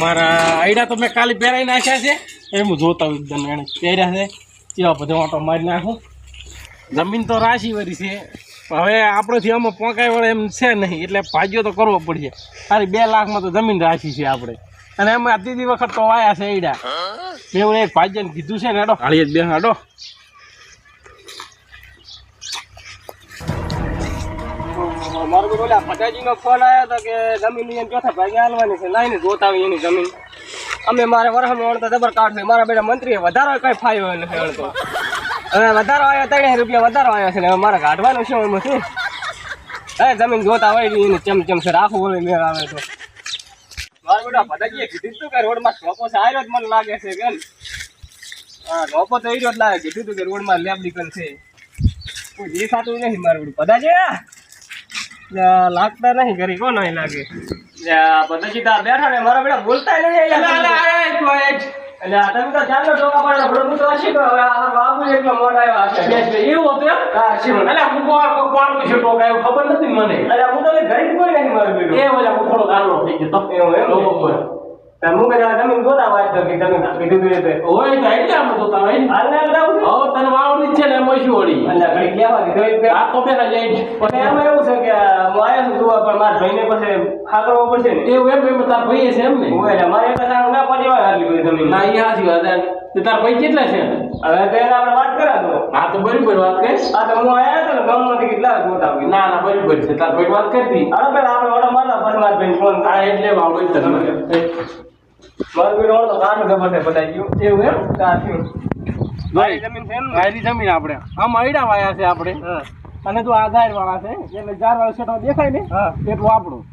મારા આઈડા તો મેં કાલે પહેરાવી નાખ્યા છે. એ હું જોતા હોઉં એકદમ એને પહેર્યા છે. કેવા બધો ઓટો મારી નાખું. જમીન તો રાશી વળી છે. હવે આપણેથી આમાં પોંકાઈ વળે એમ છે નહીં. એટલે ભાગ્યો તો કરવો પડશે. ખાલી બે લાખમાં તો જમીન રાશી છે આપણે. અને એમાં આ વખત તો વાયા છે આઈડા મેં એક ભાગ્યને કીધું છે ને એડો હાળી જ બે હાડો. મારું બધું ઓલા ફટાજીનો ફોન આવ્યો હતો કે જમીન લઈને ચોથા ભાગે હાલવાની છે. લાઈને જોતા આવી એની જમીન. અમે મારે વરહમાં વળતા જબર કાઢશે મારા બેટા મંત્રીએ વધારો કઈ ફાયો નથી વળતો હવે વધારો આવ્યો ત્રણ રૂપિયા વધારો આવ્યો છે મારે કાઢવાનું છે એમાં શું હવે જમીન જોતા હોય એને ચમ ચમ છે. રાખવું હોય મેળ આવે તો. મારા બેટા ફટાજીએ કીધું તું કે રોડમાં ધોકો છે. આવ્યો જ મને લાગે છે કે હા તો આવ્યો જ લાગે. કીધું તું કે રોડમાં લેબ નીકળ છે. કોઈ દેખાતું નથી મારું બેટું. યા, લાગતા નહીં ઘરે કોણ નહીં લાગે? બધા સીધા બેઠા ને મારા બેટા બોલતા નહીં એટલે આ તમે તો ચાલો ટોકા પાડો બરોબર હું તો હશી તો હવે આ બાબુ એટલો મોટા આવ્યો હશે એવું હતું એમ? હા છે એટલે હું કોણ કોણ છે ટોકા એવું ખબર નથી મને. એટલે હું તો ઘરે કોઈ નહીં મારું એ ઓલા હું થોડો ગાળો થઈ ગયો તો. એવું એમ કોઈ હું તમે જોતા વાત તો કે તમે કીધું તું એટલે હોય તો એટલે આમ તો તમે હાલ ને જાઉં છું? હવે તને વાવડી જ છે ને એમાં શું એટલે ઘડી દીધું આ તો પેલા જઈ પછી એમાં એવું છે કે હું છું જોવા પણ મારા ભાઈને ખાતરવો પડશે ને. એવું એમ એમ તાર ભાઈ છે એમ ને? હું એટલે મારે એક હજાર ના પહોંચવા આટલી બધી જમીન. ના એ હાચી વાત છે. તે તાર ભાઈ કેટલા છે? હવે તો એને આપણે વાત કર્યા તો હા તો બરાબર વાત કરી. આ તો હું આયા હતો ને ગામમાંથી કેટલા જોતા આવી ના ના બરાબર છે. તાર ભાઈ વાત કરતી. હવે પેલા આપણે ઓર્ડર મારા મારા ભાઈને ફોન એટલે વાવડી તને જમીન? આપણે. આમ આઈડા વાયા છે આપણે. અને જો આધાર વાળા છે એટલે ચાર વાળા સેટો દેખાય ને એટલું આપણું.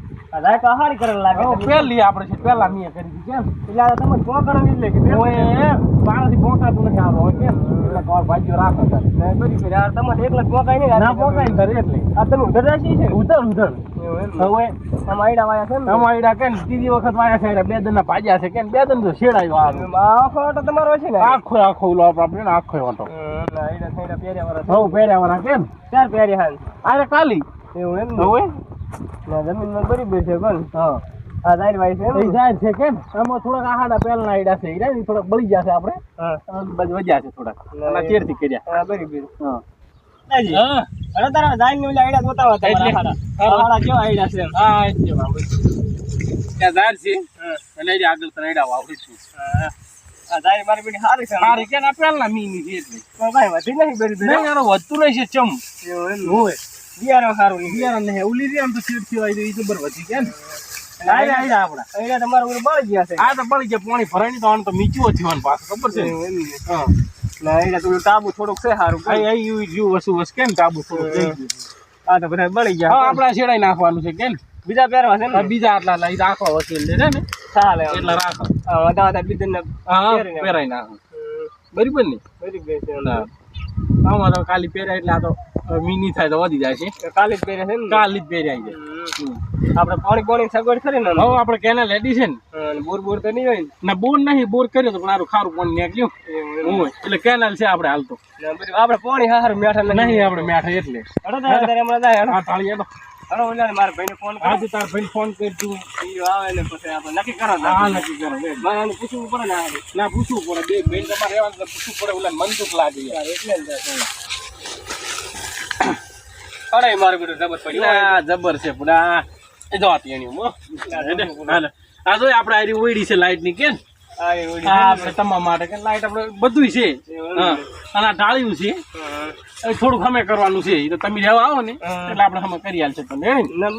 તો હારી કરેલ લાગે હવે આપણે છે પહેલા મેં કરી દીધી કેમ? એટલે તમે ફોન કરો એટલે કે ઓય મારાથી પહોંચાતું નથી આવો કેમ? એટલે રાખો તાર. બરી બરી આ તમારે એકલા પોકાય નહીં ના ને એટલે. આ તમે ઉધર રાશી છે? ઉધર ઉધર. હવે આમ આઈડા વાયા છે ને? અમારા કે ત્રીજી વખત વાયા છે બે દન ના ભાજ્યા છે કે બે દન તો શેડાયો આ આખો ઓટો તમારો છે ને? આખો આખો ઉલો આપણે ને આખો વાટો આઈડા થઈને પહેર્યા વાળા હવે કેમ? ચાર પહેર્યા હાલ. કાલી. એવું એમ ને? હવે? ના જમીનમાં બરી છે પણ. હા. આ દાઈ વાય છે એ જાય છે કેમ? આમાં થોડાક આહાડા પહેલા આઈડા છે ઈરા થોડાક બળી જશે આપણે. વજ્યા છે થોડાક. અને ચેડથી કર્યા. હા બરી બરી. હા. અરે તારા દાઈ ને ઓલા આઈડા જોતા હતા એટલે- હાડા હાડા કેવા આઈડા છે? હા એ છે બાબુ. ત્યાં ઝાડ છે. અને આગળ તને આઈડા છું. હા. આ દાઈ મારી બેટી હારી છે સારી કે ના? પહેલા મીની છે એટલે. પણ વધી નહીં બરી બરી. નહીં યાર વધતું નહીં છે ચમ. એવું એમ ને? બિયારણ સારું નહીં બિયારણ નહીં. ઉલી છે આમ તો સીટ થયો આવી તો બર વધી ગયા ને આઈડા તમારા બળી ગયા છે. આ તો બળી ગયા પાણી ભરાણી તો આને તો નીચું થયું પાછું ખબર છે. હા. તાબુ થોડુંક છે સારું આ યુ યુ કેમ તાબુ થોડું થઈ આ તો બધા બળી હા ગયા આપણે છેડાઈ નાખવાનું છે કેમ? બીજા પહેરવા છે ને? બીજા આટલા લઈ રાખો વકીલ ને? ચાલે એટલા રાખો વધારે હા નાખો. પહેરાઈ નાખો બરાબર ને? બરી ગઈ છે. ના આમાં તો કાલી પહેર્યા એટલે આ તો મીની થાય તો વધી જાય છે. કાલી જ પહેર્યા છે ને? કાલી જ પહેર્યા છે. આપણે પાણી પાણી સગવડ કરી ને? હવે આપણે કેનાલ લેડી છે ને. બોર બોર તો નહીં હોય? ને બોર નહીં બોર કર્યો તો પણ આરું ખારું પાણી નીકળ્યું. હોય એટલે કેનાલ છે આપણે હાલ તો આપણે પાણી હારું મેઠા નહીં આપણે મેઠા એટલે. હડો તાળી એનો હડો ઓલા મારા ભાઈને ફોન કર આજે તાર ભાઈને ફોન કરતું ઈ આવે ને પછી આપણે નક્કી કરો હા નક્કી કરો બે. મારે આને પૂછવું પડે ને આ ના પૂછવું પડે બે ભાઈ તમારે રહેવાનું પૂછવું પડે ઓલા મન દુખ લાગે યાર. એટલે જ. અરે મારું બેટું જબર પડી ના જબર છે પણ આ એ આતી એની હું હાલે. આ જો આપણે આરી ઓયડી છે લાઈટની આ આ આપણે તમારા માટે કે લાઈટ આપણે બધું છે. અને ઢાળ્યું છે. થોડુંક અમે કરવાનું છે. તો તમે રહેવા આવો ને એટલે આપણે અમે કરી આલશે તમને હે ને? ના,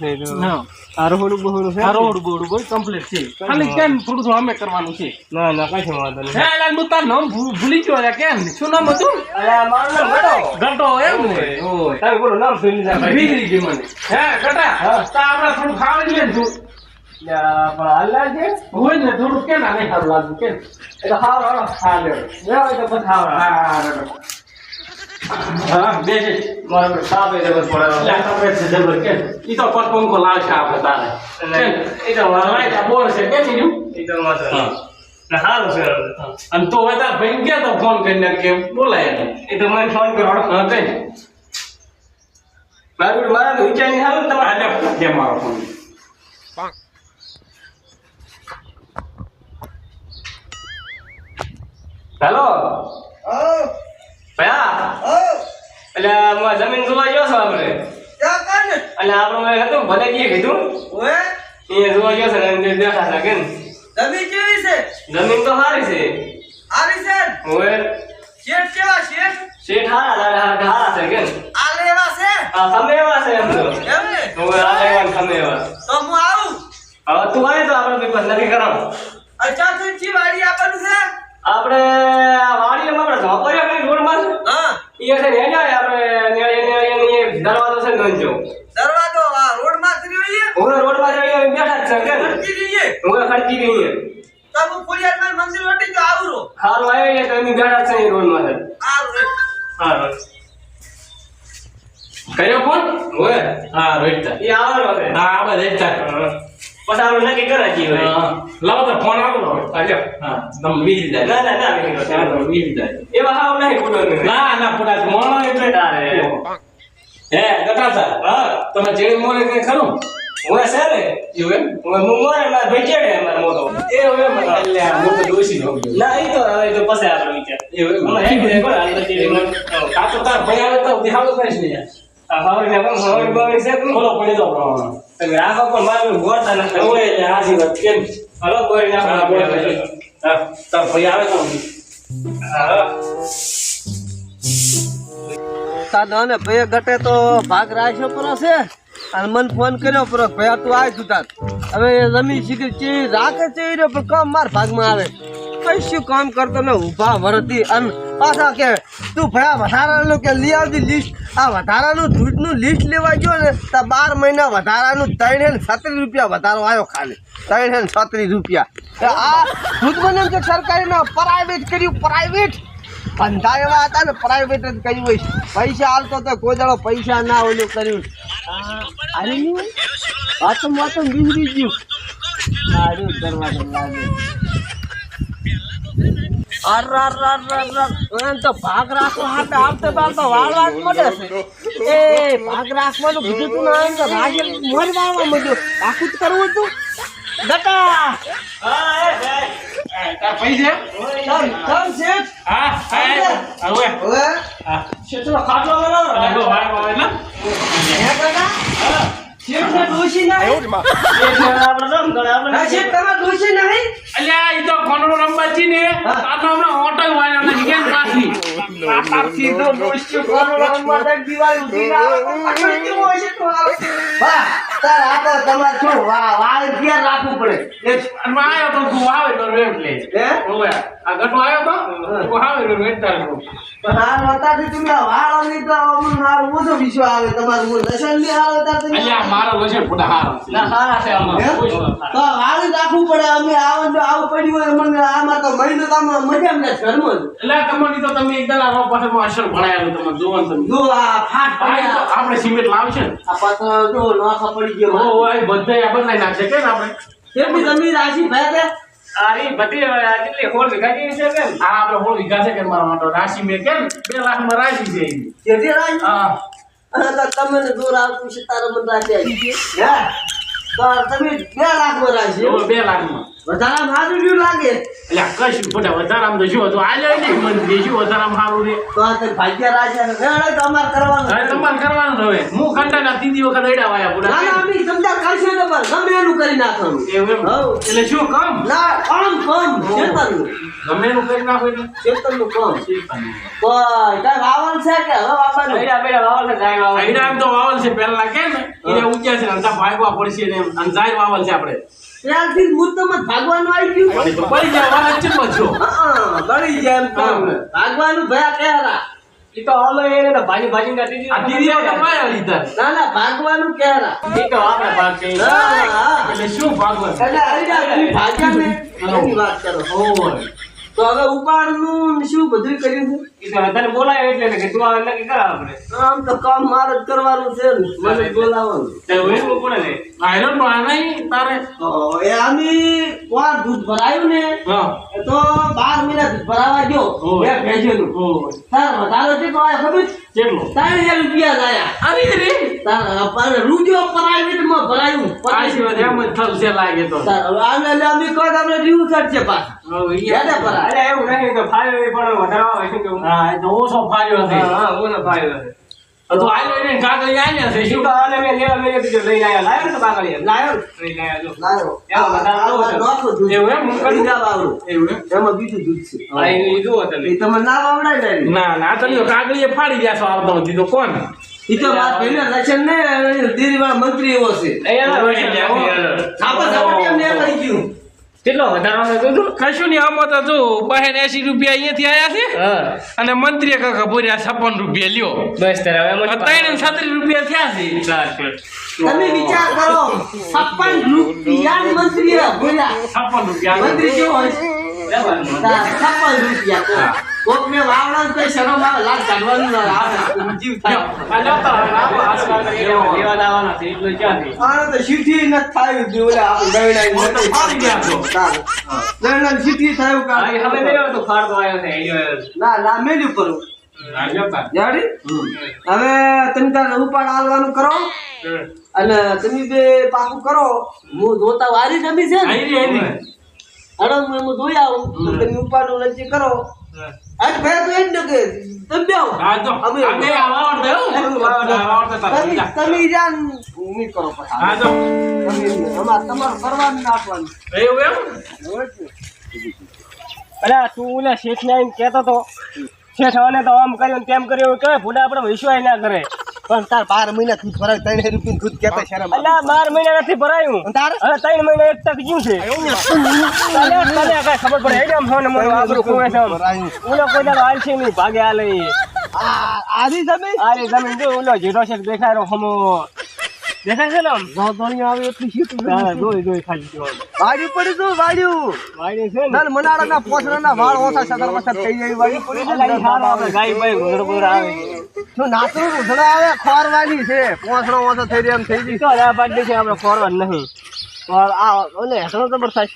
છે એ તો. હા. આ રોહડું બહોળું છે? આ રોડ બોડ બધું કમ્પ્લીટ છે. ખાલી કેમ થોડું થોડું અમે કરવાનું છે? ના ના કઈ વાંધો નહીં. હે એટલે હું તારું નામ ભૂલી ગયો કેમ? શું નામ હતું? અલા, મારું નામ ગટો. ઘંટો એમ ને? ઓય. તારું નામ શું લીધા ભાઈ? ગઈ મને. હે ઘટા? તો આપણે થોડું ખાવા જોઈએ તું અને તો હવે તાર ભાઈ ગયા તો ફોન કરીને કે બોલાય એ તો મને ફોન કરવાનો કઈ. મારું મારા વિચાર નહીં હારું તમારે? મારો ફોન હેલો ભયા એટલે હું જમીન જોવા ગયો છો આપણે? એટલે આપણું હતું ભલે કીએ કીધું. એ જોવા ગયો છે ને બેઠા હતા છે? જમીન તો સારી છે. હવે શેઠ હારા હારા હારા છે કેમ? હા તમે એવા છે એમ તો? હવે આ લેવાનું તમે એવા. હવે તું આવે તો આપણે બી ભાજી આપણને કરાવો આપણે આ વાડીમાં આપણે ઝોપડીઓ કઈ રોડમાં છે એ છે ને જાય આપણે ને એને એને દરવાજો છે ને ગંજો હું રોડમાં રહ્યો બેઠા જ છે કેમ? હું ખર્ચી ગઈ છે ખારું આવી વટી તો તમે બેઠા જ છે રોડમાં છે. હા કર્યો ફોન? ઓય. હા રોહિત એ આવરો હા આપણે રેતા પછી આપણે નક્કી કરાવી છીએ લાવો તો ફોન આપો આજે હા. તમે વીસ જાય ના ના ના કરો. જાય એવા હાવ નહીં કુડો ના ના પુરા મોણો એટલે. તારે. હે ગટા સર હા તમે જેડી મોરે કઈ ખરું? હું છે ને એવું હું હું મોરે મારા ભાઈ ચડે અમારો મોટો. એ હવે મને એટલે આ મોટો દોશી નો ના એ તો હવે તો પછી આપણે વિચાર. એવું હેડ હેડ કોણ હાલ નથી આ તો તાર ભાઈ આવે તો દેખાડો કરીશ નહીં યાર. આ હાવરી ને કોણ હાવરી બાવરી છે ખોલો પડી દો. પ્રમાણ તમે રાખો પણ મારું ગોળતા નથી. હવે એટલે હાજી વાત કેમ હલો બોરી હા નાખો હા તાર ભાઈ આવે તો. હા. દાદાને ભાઈ ગટે તો ભાગ રાખ્યો પરો છે. અને મને ફોન કર્યો પરો ભાઈ તું આવી તું તાર. હવે જમીન શીખી રાખે છે પણ કામ માર ભાગમાં આવે. કઈ શું કામ કરતો ને ઊભા વરતી અને પાછા કે તું ભયા વધારાનું કે લઈ આવતી લિસ્ટ આ વધારાનું દૂધનું લિસ્ટ લેવા ગયો ને, તો બાર મહિના વધારાનું ત્રણ હે છત્રીસ રૂપિયા વધારો આવ્યો ખાલી. ત્રણ હે છત્રીસ રૂપિયા. આ દૂધ મને કે સરકારીના પ્રાઇવેટ કર્યું પ્રાઇવેટ ધંધા એવા હતા ને પ્રાઇવેટ જ કર્યું હોય. પૈસા હાલતો તો કોઈ દાડો પૈસા ના ઓલું કર્યું. અરે વાતમ વાતમ વાતો વાતો બીજરી ગયું સારું દરવાજો લાગે. અર અર અર અર. એમ તો ભાગ રાખવા હાટે આવતે તો વાળવા જ મળે છે એ ભાગ રાખવાનું કીધું તું ના એમ તો રાગે મોર વાળવા મળ્યું આખું જ કરવું હતું તમે ડોશી નહીં અલ્યા ઈ તો કોનડો રમવા છી ને આ તો હમણાં હોટલ વાળા ને કેમ પાછી? આ સીધો ડોશી કોનો રમવા દે દિવાળી ઉધી ના આવે તો પાછળ કેવો છે તો? આવે. વાહ તાર તમારે શું વાળ રાખવું પડે? એ અને તો તું આવે તો રેટ હે? ઓવે આ ગટો આવ્યો તો? તું આવે તો રેટ પણ આ નહોતાથી તમે વાળ તો અમને મારો ઓછો વિશ્વાસ આવે તમારું હું લસણ નહીં આવે તાર તમે અલ્યા મારો લોચે ફૂટા હારો ના સારા છે આમાં. તો વાળ રાખવું પડે અમે આવું જો આવું પડ્યું હોય અમને આમાં તો મહિનો તો મજા ને ઘરમાં એટલે તમારી તો તમે એકદમ આ પાસે અસર ભણાયેલું તમે જોવાનું તમે. જો આ ફાટ આપણે સિમેન્ટ લાવશે ને. આ પાછો જો નોખા પડી ગયો. હો હોય બધા આ નાખશે. કે આપણે? કેટલી જમીન રાશિ ભાઈ આરી બધી કેટલી હોળ જેવી છે કેમ? હા આપણે હોળ વીઘા છે કે મારા માટે? રાશિ મેં કેમ? બે લાખમાં રાશિ છે. કેટલી રાશિ? હા. તો તમને દૂર આવતું છે તારા મન રાશિ આવી હે? તમે બે લાખ બે લાખ વધારામાં વધારે મારું લાગે? એટલે કશું ખોટા વધારામાં તો શું હતું? આલ્યો નહીં મને શું વધારામાં સારું રે? તો આ તે ભાગ્ય વેળે કરવાનું. હવે તમારે કરવાનું હવે. હું કંટાળા ત્રીજી વખત અડ્યા વાયા ના પૂરા ના અમે કરશે તો ગમે એનું કરી નાખવાનું. એવું એમ? એટલે શું કામ? ના કામ કામ. ચેતનનું ગમે એનું કરી નાખો એટલે ચેતનનું કામ શીખવાનું. કોઈ કઈ વાવણ છે કે હવે વાવવાનું? બેડા બેડા વાવલ છે જાય વાવલ આઈડા એમ તો વાવલ છે પહેલા કે ને? એને ઊંચા છે અંતા ભાગવા પડશે ને એમ. વાવલ છે આપણે. ત્યારથી મૂર્તમાં ભાગવાનું આવી ગયું. અને જાય વાવલ જ છો. બળી જાય એમ ભાગવાનું ભયા કહેરા. ઈ તો હાલો એને ભાજી ભાજી ના આ પાયા લીધા. ના ના ભાગવાનું કેરા ઈ તો આપણે ભાગ છે. એટલે શું ભાગવા એટલે હરીજા તમે ભાગ્યા ને. એની વાત કરો. ઓય. તો હવે ઉપાડનું શું બધું કર્યું છે? તને બોલાયો એટલે કે તું આ નક્કી કર આપણે? આમ તો કામ મારે જ કરવાનું છે ને. મને બોલાવવાનું. તો વેચવું પડે ને આયરન પણ નહીં તારે. એ આમી કોણ દૂધ ભરાયું ને તો બાર મહિના દૂધ ભરાવા ગયો. બે ઓય. તાર વધારો આયો ખબર કેટલો? ત્રણ હજાર રૂપિયા જ આયા. અરે રે? તાર રૂજો માં ભરાયું. આશીર્વાદ એમ જ થશે લાગે તો. તાર હવે આને એટલે અમે આપણે છે પાછા. હવે યાદ ભરાય અરે એવું નહીં તો ફાયર પણ વધારવા હોય હા એ તો ઓછો ફાર્યો છે. હા ઓનો ફાયર હશે તો આલ્યો એને કાગળ આલ્યા છે. શું લેવા મેં લઈને આયા. લાવ્યો ને તો? આયા જો. લાયો એમાં વધારો આ છે. નોખું દૂધ. એવું એમ? હું કરી? બીજા વાવડું. એવું એમાં? બીજું દૂધ છે. આ એ જુઓ તમે. એ તમને ના વાવડાય ને ના ના તો કાગળીએ ફાડી ગયા છો તો કોણ? ઈ તો વાત પહેલા લક્ષણ ને દિલ્હીવાળા મંત્રી એવો છે. છાપા છાપા ગયું. કેટલો વધારો છે તું તું? કશું નહીં આમાં તો જો બહેન એસી રૂપિયા અહીંયાથી આયા છે અને મંત્રીએ કાકા ભર્યા છપ્પન રૂપિયા લ્યો. બસ ત્રણ છત્રીસ રૂપિયા થયા છે. ચાલ, ચાલ. તમે વિચાર કરો છપ્પન રૂપિયા મંત્રી બોલ્યા છપ્પન રૂપિયા. મંત્રી કેવો હોય? હવે લેવા તો ફાડી આવ્યો તમે ઉપાડ આલવાનું કરો અને તમે બે પાકું કરો હું. જોતા વારી જમી છે આઈ રી. અડમ જોઈ આવું તમે ઉપાડનું નક્કી કરો આજ ભાઈ તો એમ ને કે તમે. અમે હો. તમે જાન કરો પછી જો. અમાર તમારું કરવાનું એવું એમ? તું ઓલા શેઠને આવીને કહેતો તો શેઠ અને તો આમ કર્યું ને તેમ કર્યું કે ભૂલા ભૂડા આપણે વિશ્વાસ ના કરે પણ તાર બાર મહિના દૂધ ભરાય ત્રણ રૂપિયા દૂધ કેતા શરમ અલ્યા અલા બાર મહિના નથી ભરાયું તાર? અરે ત્રણ મહિના એક તક જ્યું છે. તને કઈ ખબર પડે? એટલે આમ સોને મોઢું આબરૂ ખોવે છે ઓલો કોઈ દાડો હાલશે નહીં ભાગે હાલે. આરી તમે આ રે જમીન જો ઓલો જીરો છે દેખાય હમો. દેખાય છે ને આમ? ધોધોણી આવે એટલી શીત જોઈ જોઈ ખાલી વાડી પડી તું વાડ્યું વાડી છે ને? વાળ ઓછા સદર વસર થઈ જાય વાડી પડી અલા, ઈ હારો ગાય બાય ઘોડો ઘોડો આવે. શું નાતરું ઉધડા આવે ખોરવાની છે. પોસડો ઓછો થઈ જાય એમ થઈ ઈ તો ના પાડી છે આપણે ફોરવર્ડ નહીં. આ ઓલે હેસણો તો થાય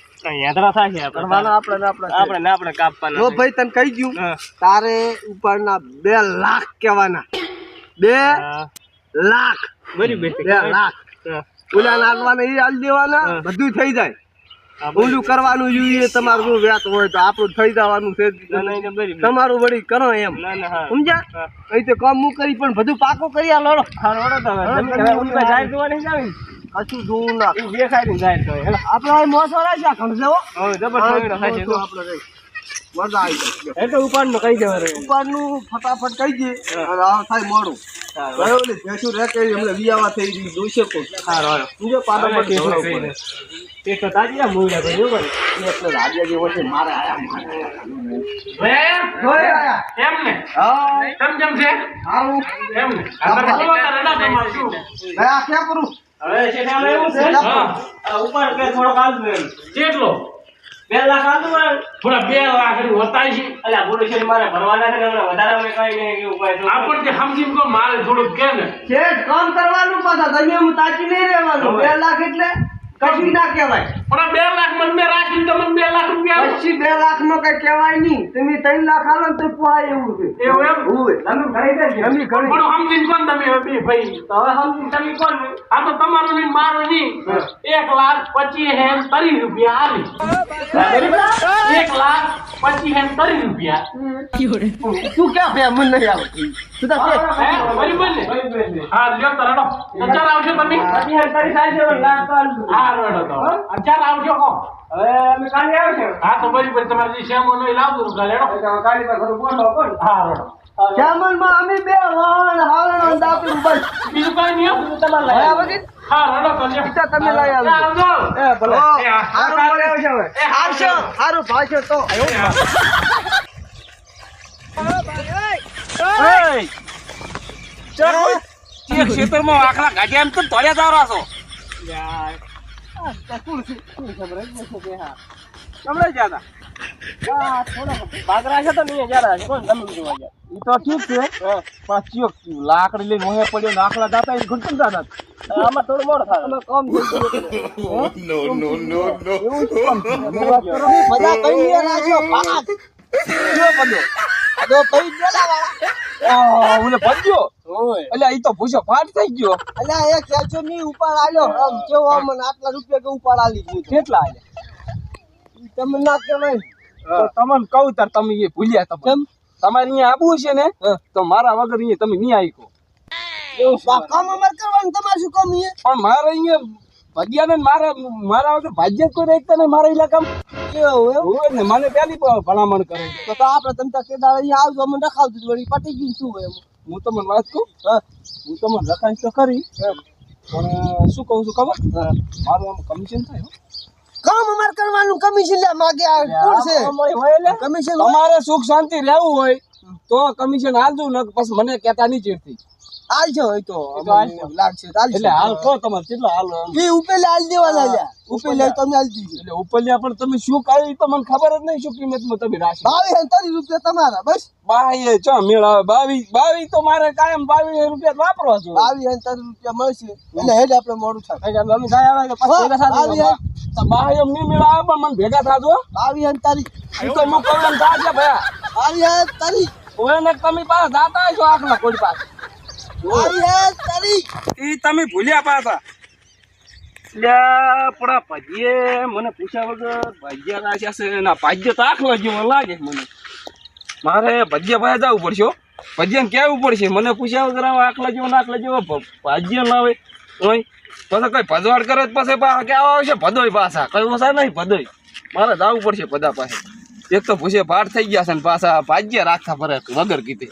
થાય કરવાના આપણે આપણે. આપણે આપણે કાપવાના જો ભાઈ તને કહી ગયું તારે ઉપરના બે લાખ કહેવાના. બે લાખ. ઓલા એ દેવાના બધું થઈ જાય. ઊંડું કરવાનું જોઈએ તમારું વ્યાત હોય તો આપણું થઈ જવાનું છે. તમારું વળી કરો એમ. ના, ના, હા. સમજ્યા? અહીં તો કામ હું કરી પણ બધું પાકો કરી આ લડો. જોવાની કશું જોવું ના. દેખાય ને તો. આપણે મોસો રાખ્યા. આપણે. મજા આવી જાય. એટલે ઉપાડનું કહી દેવાનું. રહે. ઉપરનું ફટાફટ કહી દે. અને આ થાય મોડું. ઓલી ભેંસું રહે કે હમણાં વિયાવા થઈ ગઈ જોઈશે કોણ હારો, હારો. સમજો પાછા હવે પછી ટેસ્ટ ભરાવું કરીને. પડે. ટેસ્ટ તો તાજી આ મૂળિયા ભાઈ, એવું એટલે રાજા જેવો છે મારે આયા જોઈ એમ ને? હા. છે? સારું. એમ ને? તમારે શું. આ કરું? હવે એવું છે? ઉપર કે કેટલો? બે લાખ આવતું હોય થોડા બે લાખ હોતા છે. અલ્યા બોલો શેઠ મારે ભરવાના છે ને હમણાં વધારે અમે કઈ નહીં કેવું કઈ તો. આપણને સમજી કહો મારે થોડુંક કે ને? છે કામ કરવાનું પાછા તમે હું તાચી નહીં રહેવાનું. બે લાખ એટલે કશું ના કહેવાય. પણ બે લાખ મને મેં રાખીને તમને બે લાખ રૂપિયા પછી બે લાખ નો કઈ કહેવાય નહીં. તમે ત્રણ લાખ આલો તો પોહાય એવું છે. એવું એમ? હોય. તમે ઘરે જજો. તમે ઘણી પણ સમજીને કોણ તમે હવે બે ભાઈ. તો હવે સમજી તમે કોણ આ તો તમારું નહીં મારું નહીં. એક લાખ પચીસ હે ત્રીસ રૂપિયા આવી એક લાખ પચીસ હે ત્રીસ રૂપિયા. તું ક્યાં ફે મને નહીં આવતી તું છે કે. હે હા લ્યો તો અચાર આવશો તમે? અત્યારે હરતારી થાય છે, પણ લાખ તો. હા રડો તો. અચાર આવશો હવે અમે કાલે આવશે. હા તો બરાબર તમારે જે શ્યામો નો લાવજો રૂપિયા લેડો હવે કાલે પર ઘર બોલો કોણ? હા રડો. શ્યામલમાં અમે બે વાણ હાવણ દાતું બસ. બીજું કઈ નહીં? તમારે લઈ આવો કે હા રડો તો લ્યો. પિતા તમે લઈ આવજો. આવજો. એ ભલે. ઓ, મળે આવશે હવે. એ હારશો હારું ભાષો તો. ઓય! એક ખેતરમાં આખલા ગાડિયા એમ તો તોડ્યા તારા છો. તો. તો નહીં જરા કોણ જમીન જોવા જાય ઈ તો ઠીક છે. પણ લાકડી લઈને મોહે પડ્યો ને આખલા દાતા એ ઘટતું દાદા આમાં થોડું મોડું થાય. અમે કામ ભાગ. પડ્યો વાળા. એટલે ઈ તો ભૂસો ફાટ થઈ ગયો. અલ્યા એક કેચો ની ઉપાડ આલ્યો. આમ કેવો આમ મને આટલા રૂપિયા કે ઉપાડ આલી દીધું. કેટલા આલે તમે ના કહેવાય. તો તમને કહું તાર તમે એ ભૂલ્યા તમે કેમ? તમારે અહીંયા આવવું છે ને તો મારા વગર અહીંયા તમે નહીં આવી કહો કામ અમારે કરવાનું તમારે શું કામ છે પણ મારે અહીંયા ભગ્યા ને મારા મારા વગર ભાગ્ય જ કોઈ રહેતા ને મારા ઇલાકામાં ને મને પેલી ભલામણ કરે તો તો આપણે તમે કેદાર અહીંયા આવજો અમને રખાવજો વળી પટી ગયું શું હોય હું તમને વાત કહું? હું. તમને લખાઈશ તો ખરી. પણ શું કહું છું ખબર? મારું આમ કમિશન થાય કામ અમારે કરવાનું કમિશન લે માગે આ કોણ છે? કમિશન અમારે સુખ શાંતિ રહેવું હોય તો કમિશન હાલજો ને પછી મને કહેતા નહીં ચીડતી. આલજો હોય તો. એ લાગશે. એટલે હાલ કહો તમારે કેટલા હાલ. એ ઉપેલે આલ દેવાના લ્યા. ઉપેલે તમે આલ દીજો. એટલે ઉપરલ્યા પણ તમે શું કાઢી તો મને ખબર જ નહીં શું કિંમતમાં તમે રાશી બાવીસ ત્રીસ રૂપિયા તમારા બસ. બાવીએ ચો મેળ આવે. બાવીસ બાવીસ તો મારે કાયમ બાવીસ રૂપિયા વાપરવા છો બાવીસ ત્રીસ રૂપિયા મળશે. એટલે હેડ આપણે મોડું થાય. અમે જાય આવે પછી. બાવીસ એમ નહીં મેળ આવે પણ મને ભેગા થાજો બાવીસ તારીખ ઈ તો હું થાય છે ભાઈ. બાવીસ તારીખ ઓય ને તમે પાસે જાતા છો આખલા કોઈ પાસે. તમે ભૂલ્યા પાછા. લ્યા પડા ભાજીએ મને પૂછ્યા વગર ભાજ્યા રાખ્યા છે ના ભાજ્ય તો આખલો જેવો લાગે મને. મારે ભજીયા ભાઈ જવું પડશે. ભજીયાને કહેવું પડશે. મને પૂછ્યા વગર આખલા જેવો ને આખલા જેવો ભાજ્ય લાવે હોય. પછી કઈ ભજવાડ કરે પછી કેવા આવશે ભદોય પાછા. કઈ ઓછા નહીં, ભદોય. મારે જવું પડશે બધા પાસે. એક તો ભૂસે ભાટ થઈ ગયા છે ને પાછા ભાજ્ય રાખતા ફરે વગર કીધે.